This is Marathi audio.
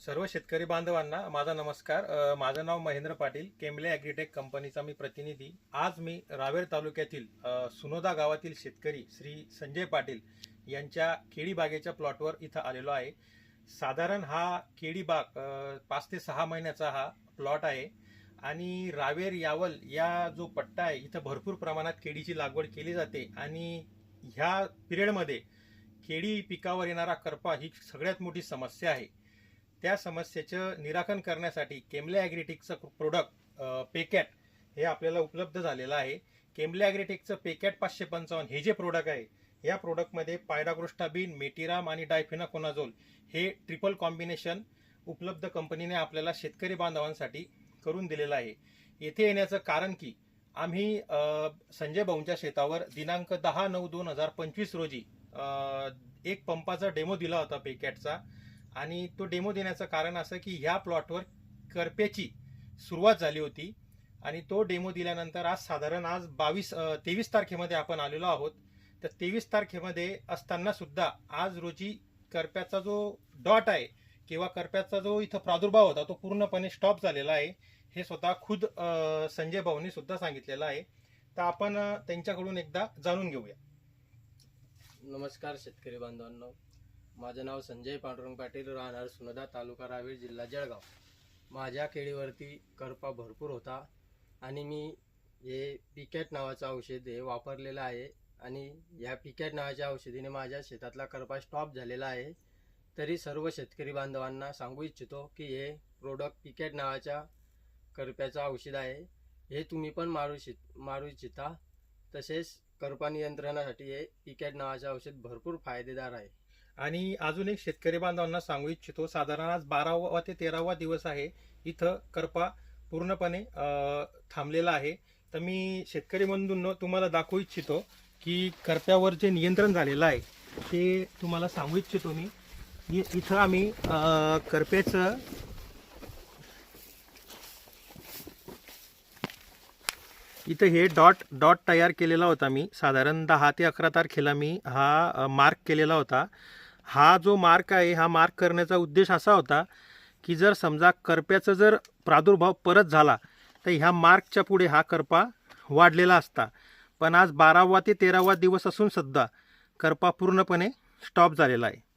सर्व शेतकरी बांधवांना माझा नमस्कार. माझं नाव महेंद्र पाटील केमले ॲग्रीटेक कंपनीचा मी प्रतिनिधी. आज मी रावेर तालुक्यातील सुनोदा गावातील शेतकरी श्री संजय पाटील यांच्या केळी बागेच्या प्लॉटवर इथं आलेलो आहे. साधारण हा केळी बाग पाच ते सहा महिन्याचा हा प्लॉट आहे आणि रावेर यावल या जो पट्टा आहे इथं भरपूर प्रमाणात केळीची लागवड केली जाते आणि ह्या पिरियडमध्ये केळी पिकावर येणारा करपा ही सगळ्यात मोठी समस्या आहे. त्या समस्येचं निराकरण करण्यासाठी केमले ॲग्रीटेकचं प्रोडक्ट पेकॅट हे आपल्याला उपलब्ध झालेलं आहे. केमले ॲग्रीटेकचं पेकॅट पाचशे पंचावन्न हे जे प्रोडक्ट आहे या प्रोडक्टमध्ये पायडाग्रोस्टाबिन मेटिराम आणि डायफिनाकोनाझोल हे ट्रिपल कॉम्बिनेशन उपलब्ध कंपनीने आपल्याला शेतकरी बांधवांसाठी करून दिलेलं आहे. येथे येण्याचं कारण की आम्ही संजय भाऊंच्या शेतावर दिनांक दहा नऊ दोन हजार पंचवीस रोजी एक पंपाचा डेमो दिला होता पेकॅटचा. आणि तो डेमो देण्याचं कारण असं की ह्या प्लॉटवर करप्याची सुरुवात झाली होती. आणि तो डेमो दिल्यानंतर आज साधारण आज बावीस तेवीस तारखेमध्ये आपण आलेलो आहोत. तर तेवीस तारखेमध्ये असताना सुद्धा आज रोजी करप्याचा जो डॉट आहे किंवा करप्याचा जो इथं प्रादुर्भाव होता तो पूर्णपणे स्टॉप झालेला आहे. हे स्वतः खुद संजय भाऊनी सुद्धा सांगितलेलं आहे. तर आपण त्यांच्याकडून एकदा जाणून घेऊया. नमस्कार शेतकरी बांधवांनो. माझं नाव संजय पांडुरंग पाटील राहणार सुनदा तालुका रावेर जिल्हा जळगाव. माझ्या केळीवरती करपा भरपूर होता आणि मी हे पिकॅट नावाचं औषध हे वापरलेलं आहे आणि या पिकॅट नावाच्या औषधीने माझ्या शेतातला करपा स्टॉप झालेला आहे. तरी सर्व शेतकरी बांधवांना सांगू इच्छितो की हे प्रोडक्ट पिकॅट नावाच्या करप्याचं औषध आहे. हे तुम्ही पण मारू शित मारू इच्छिता. तसेच करपा नियंत्रणासाठी हे पिकॅट नावाचं औषध भरपूर फायदेदार आहे. आणि अजून एक शेतकरी बांधवांना सांगू इच्छितो साधारण आज बारावा ते तेरावा दिवस आहे. इथं करपा पूर्णपणे थांबलेला आहे. तर मी शेतकरी बंधूंनो तुम्हाला दाखवू इच्छितो की करप्यावर जे नियंत्रण झालेलं आहे ते तुम्हाला सांगू इच्छितो मी. इ- इथं आम्ही करप्याचं इथं हे डॉट डॉट तयार केलेला होता मी. साधारण दहा ते अकरा तारखेला मी हा मार्क केलेला होता. हा जो मार्क आहे हा मार्क करण्याचा उद्देश असा होता की जर समजा करप्याचा जर प्रादुर्भाव परत झाला तर ह्या मार्कच्या पुढे हा करपा वाढलेला असता. पण आज बारावा ते तेरावा दिवस असून सुद्धा करपा पूर्णपणे स्टॉप झालेला आहे.